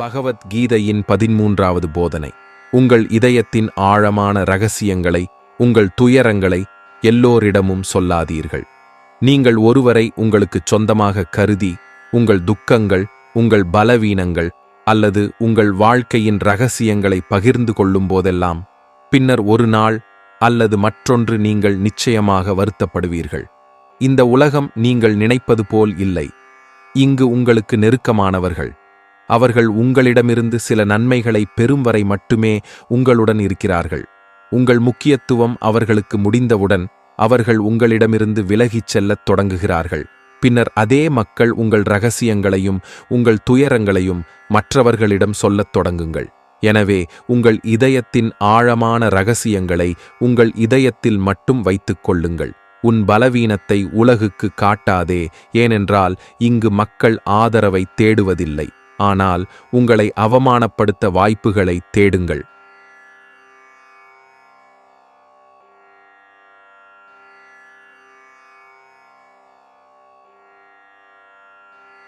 பகவத்கீதையின் பதிமூன்றாவது போதனை. உங்கள் இதயத்தின் ஆழமான ரகசியங்களை உங்கள் துயரங்களை எல்லோரிடமும் சொல்லாதீர்கள். நீங்கள் ஒருவரை உங்களுக்கு சொந்தமாக கருதி உங்கள் துக்கங்கள் உங்கள் பலவீனங்கள் அல்லது உங்கள் வாழ்க்கையின் ரகசியங்களை பகிர்ந்து கொள்ளும் போதெல்லாம் பின்னர் ஒரு நாள் அல்லது மற்றொன்று நீங்கள் நிச்சயமாக வருத்தப்படுவீர்கள். இந்த உலகம் நீங்கள் நினைப்பது போல் இல்லை. இங்கு உங்களுக்கு நெருக்கமானவர்கள். அவர்கள் உங்களிடமிருந்து சில நன்மைகளை பெறும் வரை மட்டுமே உங்களுடன் இருக்கிறார்கள். உங்கள் முக்கியத்துவம் அவர்களுக்கு முடிந்தவுடன் அவர்கள் உங்களிடமிருந்து விலகிச் செல்லத் தொடங்குகிறார்கள். பின்னர் அதே மக்கள் உங்கள் ரகசியங்களையும் உங்கள் துயரங்களையும் மற்றவர்களிடம் சொல்லத் தொடங்குங்கள். எனவே உங்கள் இதயத்தின் ஆழமான ரகசியங்களை உங்கள் இதயத்தில் மட்டும் வைத்துக் கொள்ளுங்கள். உன் பலவீனத்தை உலகுக்கு காட்டாதே ஏனென்றால் இங்கு மக்கள் ஆதரவை தேடுவதில்லை. ஆனால் உங்களை அவமானப்படுத்த வாய்ப்புகளை தேடுங்கள்.